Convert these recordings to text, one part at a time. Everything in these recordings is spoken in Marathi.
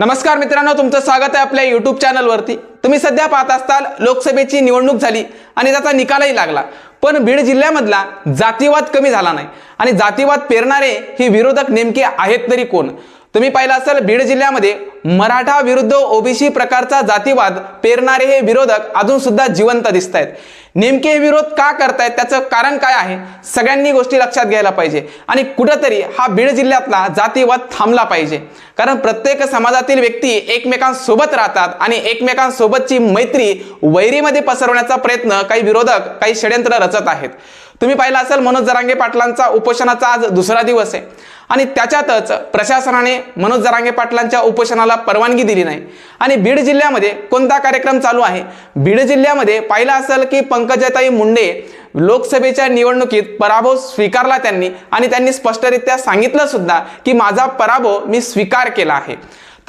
नमस्कार मित्रांनो तुमचं स्वागत आहे आपल्या युट्यूब चॅनलवरती तुम्ही सध्या पाहत असताल लोकसभेची निवडणूक झाली आणि त्याचा निकालही लागला. पण बीड जिल्ह्यामधला जातीवाद कमी झाला नाही. आणि जातीवाद पेरणारे हे विरोधक नेमके आहेत तरी कोण? तुम्ही पाहिलं असेल बीड जिल्ह्यामध्ये मराठा विरुद्ध ओबीसी प्रकारचा जातीवाद पेरणारे हे विरोधक अजून सुद्धा जिवंत दिसत आहेत नेमके हे विरोध का करतायत? त्याचं कारण काय आहे? सगळ्यांनी गोष्टी लक्षात घ्यायला पाहिजे. आणि कुठंतरी हा बीड जिल्ह्यातला जातीवाद थांबला पाहिजे. कारण प्रत्येक समाजातील व्यक्ती एकमेकांसोबत राहतात आणि एकमेकांसोबतची मैत्री वैरीमध्ये पसरवण्याचा प्रयत्न काही विरोधक काही षड्यंत्र रचत आहेत. तुम्ही पाहिलं असेल मनोज जरांगे पाटलांचा उपोषणाचा आज दुसरा दिवस आहे. आणि त्याच्यातच प्रशासनाने मनोज जरांगे पाटलांच्या उपोषणाला परवानगी दिली नाही. आणि बीड जिल्ह्यामध्ये कोणता कार्यक्रम चालू आहे? बीड जिल्ह्यामध्ये पाहिलं असेल की पंकजाताई मुंडे लोकसभेच्या निवडणुकीत पराभव स्वीकारला त्यांनी. आणि त्यांनी स्पष्टरित्या सांगितलं सुद्धा की माझा पराभव मी स्वीकार केला आहे.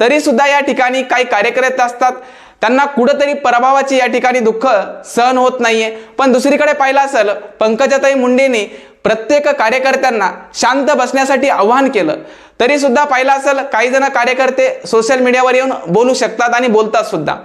तरी सुद्धा या ठिकाणी काही कार्यकर्ते असतात त्यांना कुठंतरी पराभवाची या ठिकाणी दुःख सहन होत नाहीये. पण दुसरीकडे पाहिलं असेल पंकजाताई मुंडेंनी प्रत्येक कार्यकर्त्यांना शांत बसण्यासाठी आवाहन केलं. तरी सुद्धा पाहिलं असेल काही जण कार्यकर्ते सोशल मीडियावर येऊन बोलू शकतात आणि बोलतात सुद्धा.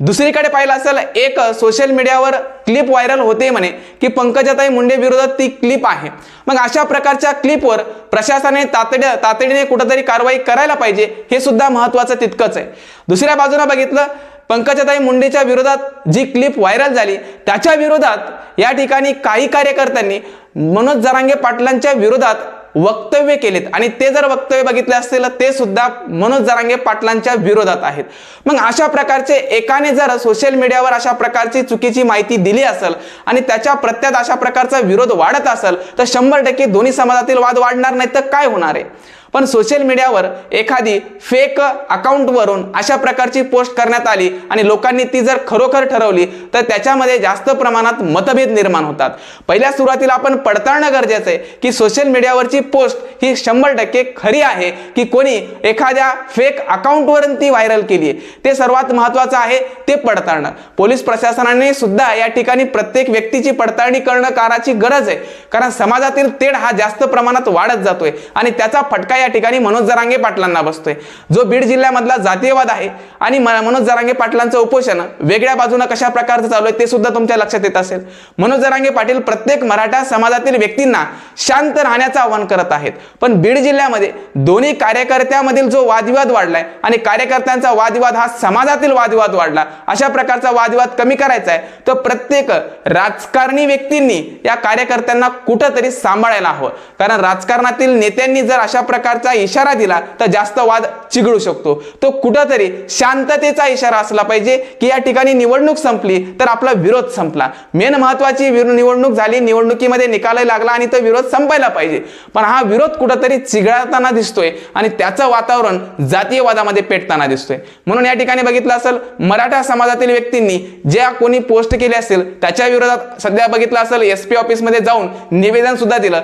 दुसरीकडे पाहिलं असेल एक सोशल मीडियावर क्लिप व्हायरल होते म्हणे की पंकजाताई मुंडे विरोधात ती क्लिप आहे. मग अशा प्रकारच्या क्लिपवर प्रशासनाने तातड्या तातडीने कुठंतरी कारवाई करायला पाहिजे हे सुद्धा महत्वाचं तितकंच आहे. दुसऱ्या बाजूला बघितलं पंकजाताई मुंडेच्या विरोधात जी क्लिप व्हायरल झाली त्याच्या विरोधात या ठिकाणी काही कार्यकर्त्यांनी मनोज जरांगे पाटलांच्या विरोधात वक्तव्य केलेत. आणि ते जर वक्तव्य बघितले असतील ते सुद्धा मनोज जरांगे पाटलांच्या विरोधात आहेत. मग अशा प्रकारचे एकाने जर सोशल मीडियावर अशा प्रकारची चुकीची माहिती दिली असेल आणि त्याच्या प्रत्यात अशा प्रकारचा विरोध वाढत असेल तर शंभर टक्के दोन्ही समाजातील वाद वाढणार नाही तर काय होणार आहे? पण सोशल मीडियावर एखादी फेक अकाउंटवरून अशा प्रकारची पोस्ट करण्यात आली आणि लोकांनी ती जर खरोखर ठरवली तर त्याच्यामध्ये जास्त प्रमाणात मतभेद निर्माण होतात. पहिल्या सुरुवातीला आपण पडताळणं गरजेचं आहे की सोशल मीडियावरची पोस्ट ही शंभर टक्के खरी आहे की कोणी एखाद्या फेक अकाउंटवरून ती व्हायरल केली आहे. ते सर्वात महत्त्वाचं आहे ते पडताळणं. पोलीस प्रशासनाने सुद्धा या ठिकाणी प्रत्येक व्यक्तीची पडताळणी करणं काराची गरज आहे. कारण समाजातील तेढ हा जास्त प्रमाणात वाढत जातोय आणि त्याचा फटका या ठिकाणी मनोज जरांगे पाटलांना बसतोय. जो बीड जिल्ह्यामधला जातीयवाद आहे आणि मनोज जरांगे पाटलांचं उपोषण वेगळ्या बाजूनं कशा प्रकारचं चालू आहे ते सुद्धा तुमच्या लक्षात येत असेल. मनोज जरांगे पाटील प्रत्येक मराठा समाजातील व्यक्तींना शांत राहण्याचं आवाहन करत आहेत. पण बीड जिल्ह्यामध्ये दोन्ही कार्यकर्त्यामधील जो वादविवाद वाढलाय आणि कार्यकर्त्यांचा वादविवाद हा समाजातील वादविवाद वाढला अशा प्रकारचा वादविवाद कमी करायचा आहे तर प्रत्येक राजकारणी व्यक्तींनी या कार्यकर्त्यांना कुठंतरी सांभाळायला हवं. कारण राजकारणातील नेत्यांनी जर अशा प्रकार प्रकारचा इशारा दिला तर जास्त वाद चिघळू शकतो. तो कुठंतरी शांततेचा इशारा असला पाहिजे की या ठिकाणी निवडणूक संपली तर आपला विरोध संपला. मेन महत्वाची निवडणूक झाली निवडणुकीमध्ये निकालही लागला आणि तो विरोध संपायला पाहिजे. पण हा विरोध कुठंतरी चिघळताना दिसतोय आणि त्याचं वातावरण जातीयवादामध्ये पेटताना दिसतोय. म्हणून या ठिकाणी बघितलं असेल मराठा समाजातील व्यक्तींनी ज्या कोणी पोस्ट केली असेल त्याच्या विरोधात सध्या बघितलं असेल एस पी ऑफिसमध्ये जाऊन निवेदन सुद्धा दिलं.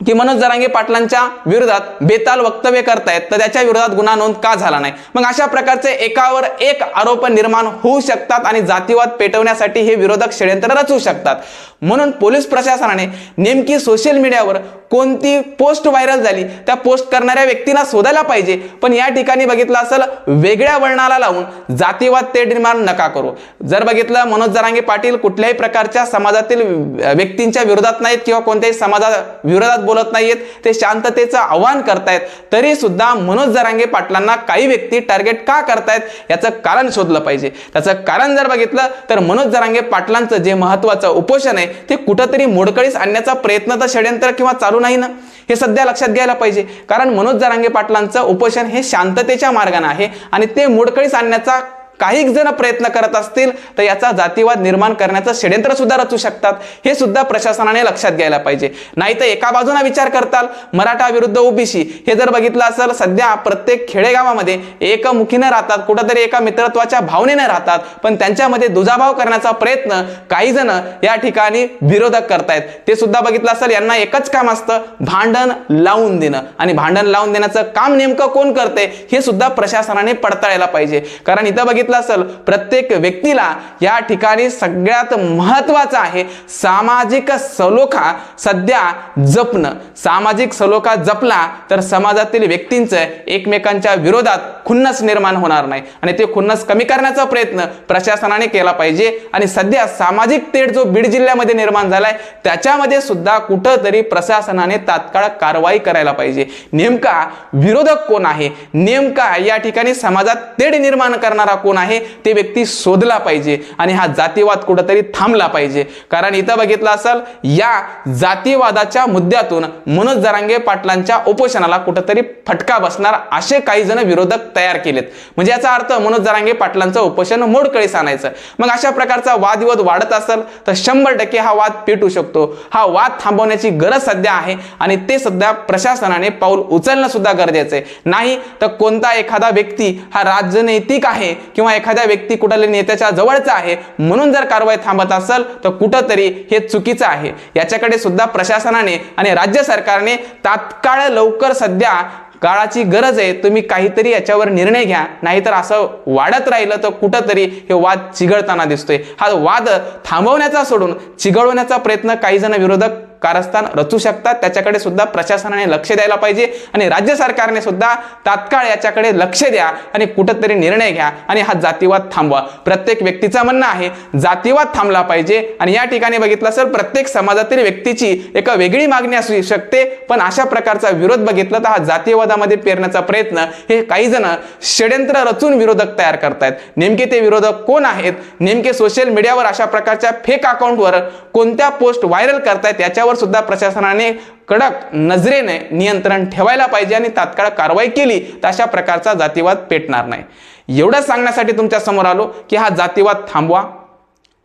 की मनोज जरांगे पाटलांच्या विरोधात बेताल वक्तव्य करतायत तर त्याच्या विरोधात गुन्हा नोंद का झाला नाही? मग अशा प्रकारचे एकावर एक आरोप निर्माण होऊ शकतात आणि जातीवाद पेटवण्यासाठी हे विरोधक षड्यंत्र रचू शकतात. म्हणून पोलीस प्रशासनाने नेमकी सोशल मीडियावर कोणती पोस्ट व्हायरल झाली त्या पोस्ट करणाऱ्या व्यक्तीला शोधायला पाहिजे. पण या ठिकाणी बघितलं असेल वेगळ्या वळणाला लावून जातीवाद ते निर्माण नका करू. जर बघितलं मनोज जरांगे पाटील कुठल्याही प्रकारच्या समाजातील व्यक्तींच्या विरोधात नाहीत किंवा कोणत्याही समाजा विरोधात बोलत नाहीयेत. ते शांततेचं आवाहन करतायत. तरी सुद्धा मनोज जरांगे पाटलांना काही व्यक्ती टार्गेट का करतायत याचं कारण शोधलं पाहिजे. त्याचं कारण जर बघितलं तर मनोज जरांगे पाटलांचं जे महत्वाचं उपोषण आहे ते कुठंतरी मोडकळीस आणण्याचा प्रयत्न तर षड्यंत्र किंवा चालू नाही ना? हे सध्या लक्षात घ्यायला पाहिजे. कारण मनोज जरांगे पाटलांचं उपोषण हे शांततेच्या मार्गाने आहे आणि ते मोडकळीस आणण्याचा काही जण प्रयत्न करत असतील तर याचा जातीवाद निर्माण करण्याचं षड्यंत्र सुद्धा रचू शकतात. हे सुद्धा प्रशासनाने लक्षात घ्यायला पाहिजे. नाही तर एका बाजूला विचार करताल मराठा विरुद्ध ओबीसी. हे जर बघितलं असेल सध्या प्रत्येक खेडेगावामध्ये एकमुखीनं राहतात कुठंतरी एका मित्रत्वाच्या भावनेने राहतात पण त्यांच्यामध्ये दुजाभाव करण्याचा प्रयत्न काही जण या ठिकाणी विरोधक करतायत. ते सुद्धा बघितलं असेल यांना एकच काम असतं भांडण लावून देणं. आणि भांडण लावून देण्याचं काम नेमकं कोण करते हे सुद्धा प्रशासनाने पडताळायला पाहिजे. कारण इथं बघितलं बघितलं असेल प्रत्येक व्यक्तीला या ठिकाणी सगळ्यात महत्वाचं आहे सामाजिक सलोखा सध्या जपणं. सामाजिक सलोखा जपला तर समाजातील व्यक्तींचं एकमेकांच्या विरोधात खुन्नस निर्माण होणार नाही. आणि ते खुन्नस कमी करण्याचा प्रयत्न प्रशासनाने केला पाहिजे. आणि सध्या सामाजिक तेढ जो बीड जिल्ह्यामध्ये निर्माण झालाय त्याच्यामध्ये सुद्धा कुठंतरी प्रशासनाने तात्काळ कारवाई करायला पाहिजे. नेमका विरोधक कोण आहे? नेमका या ठिकाणी समाजात तेढ निर्माण करणारा कोण कोण आहे ते व्यक्ती शोधला पाहिजे आणि हा जातीवाद कुठंतरी थांबला पाहिजे. कारण इथं बघितलं असाल या जातीवादाच्या मुद्द्यातून मनोज जरांगे पाटलांच्या उपोषणाला कुठंतरी फटका बसणार असे काही जण विरोधक तयार केलेत. म्हणजे याचा अर्थ मनोज जरांगे पाटलांचं उपोषण मोडकळीस आणायचं. मग अशा प्रकारचा वादविवाद वाढत असेल तर शंभर टक्के हा वाद पेटू शकतो. हा वाद थांबवण्याची गरज सध्या आहे आणि ते सध्या प्रशासनाने पाऊल उचलणं सुद्धा गरजेचं आहे. नाही तर कोणता एखादा व्यक्ती हा राजनैतिक आहे किंवा किंवा एखाद्या व्यक्ती कुठल्या नेत्याच्या जवळचा आहे म्हणून जर कारवाई थांबत असेल तर कुठंतरी हे चुकीचं आहे. याच्याकडे सुद्धा प्रशासनाने आणि राज्य सरकारने तात्काळ लवकर सध्या काळाची गरज आहे तुम्ही काहीतरी याच्यावर निर्णय घ्या नाहीतर असं वाढत राहिलं तर कुठंतरी हे वाद चिघळताना दिसतोय. हा वाद थांबवण्याचा सोडून चिघळवण्याचा प्रयत्न काही जण विरोधक कारस्थान रचू शकतात. त्याच्याकडे सुद्धा प्रशासनाने लक्ष द्यायला पाहिजे आणि राज्य सरकारने सुद्धा तात्काळ याच्याकडे लक्ष द्या आणि कुठंतरी निर्णय घ्या आणि हा जातीवाद थांबवा. प्रत्येक व्यक्तीचं म्हणणं आहे जातीवाद थांबला पाहिजे आणि या ठिकाणी बघितलं सर प्रत्येक समाजातील व्यक्तीची एक वेगळी मागणी असू शकते पण अशा प्रकारचा विरोध बघितला तर हा जातीवादामध्ये पेरण्याचा प्रयत्न हे काही जण षड्यंत्र रचून विरोधक तयार करतायत. नेमके ते विरोधक कोण आहेत? नेमके सोशल मीडियावर अशा प्रकारच्या फेक अकाउंटवर कोणत्या पोस्ट व्हायरल करतायत यावर सुद्धा प्रशासनाने कडक नजरेने नियंत्रण ठेवायला पाहिजे आणि तात्काळ कारवाई केली तर अशा प्रकारचा जातीवाद पेटणार नाही. एवढं सांगण्यासाठी तुमच्यासमोर आलो की हा जातीवाद थांबवा.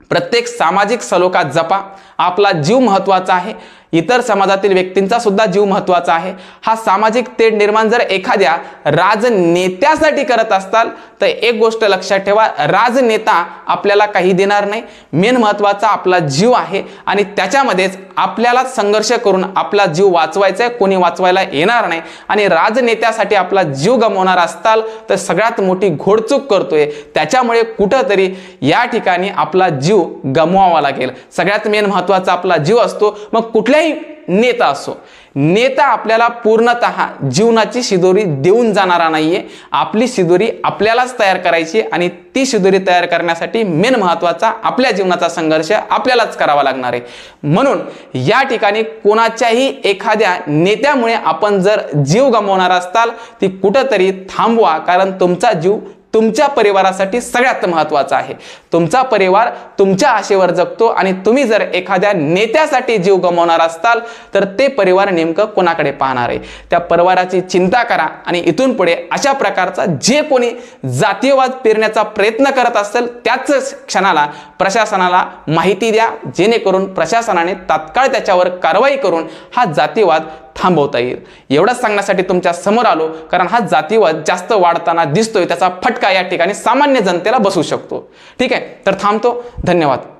प्रत्येक सामाजिक सलोखा जपा. आपला जीव महत्त्वाचा आहे. इतर समाजातील व्यक्तींचा सुद्धा जीव महत्त्वाचा आहे. हा सामाजिक तेढ निर्माण जर एखाद्या राजनेत्यासाठी करत असताल तर एक गोष्ट लक्षात ठेवा राजनेता आपल्याला काही देणार नाही. मेन महत्त्वाचा आपला जीव आहे आणि त्याच्यामध्येच आपल्याला संघर्ष करून आपला जीव वाचवायचा आहे. कोणी वाचवायला येणार नाही. आणि राजनेत्यासाठी आपला जीव गमावणार असताल तर सगळ्यात मोठी घोडचूक करतोय. त्याच्यामुळे कुठंतरी या ठिकाणी आपला जीव गमवावा लागेल. सगळ्यात मेन महत्त्वाचा आपला जीव असतो. मग कुठल्या कुठल्याही नेता असो नेता आपल्याला पूर्णत जीवनाची शिदोरी देऊन जाणारा नाहीये. आपली शिदोरी आपल्यालाच तयार करायची आणि ती शिदोरी तयार करण्यासाठी मेन महत्त्वाचा आपल्या जीवनाचा संघर्ष आपल्यालाच करावा लागणार आहे. म्हणून या ठिकाणी कोणाच्याही एखाद्या नेत्यामुळे आपण जर जीव गमावणार असताल ती कुठंतरी थांबवा कारण तुमचा जीव तुमच्या परिवारासाठी सगळ्यात महत्त्वाचं आहे. तुमचा परिवार तुमच्या आशेवर जगतो आणि तुम्ही जर एखाद्या नेत्यासाठी जीव गमावणार असताल तर ते परिवार नेमकं कोणाकडे पाहणार आहे? त्या परिवाराची चिंता करा आणि इथून पुढे अशा प्रकारचा जे कोणी जातीयवाद पेरण्याचा प्रयत्न करत असेल त्याच क्षणाला प्रशासनाला माहिती द्या. जेणेकरून प्रशासनाने तात्काळ त्याच्यावर कारवाई करून हा जातीवाद थांबवता येईल. एवढंच सांगण्यासाठी तुमच्यासमोर आलो कारण हा जातीवाद जास्त वाढताना दिसतोय त्याचा फटका फटका या ठिकाणी सामान्य जनतेला बसू शकतो? ठीक आहे? तर थांबतो. धन्यवाद.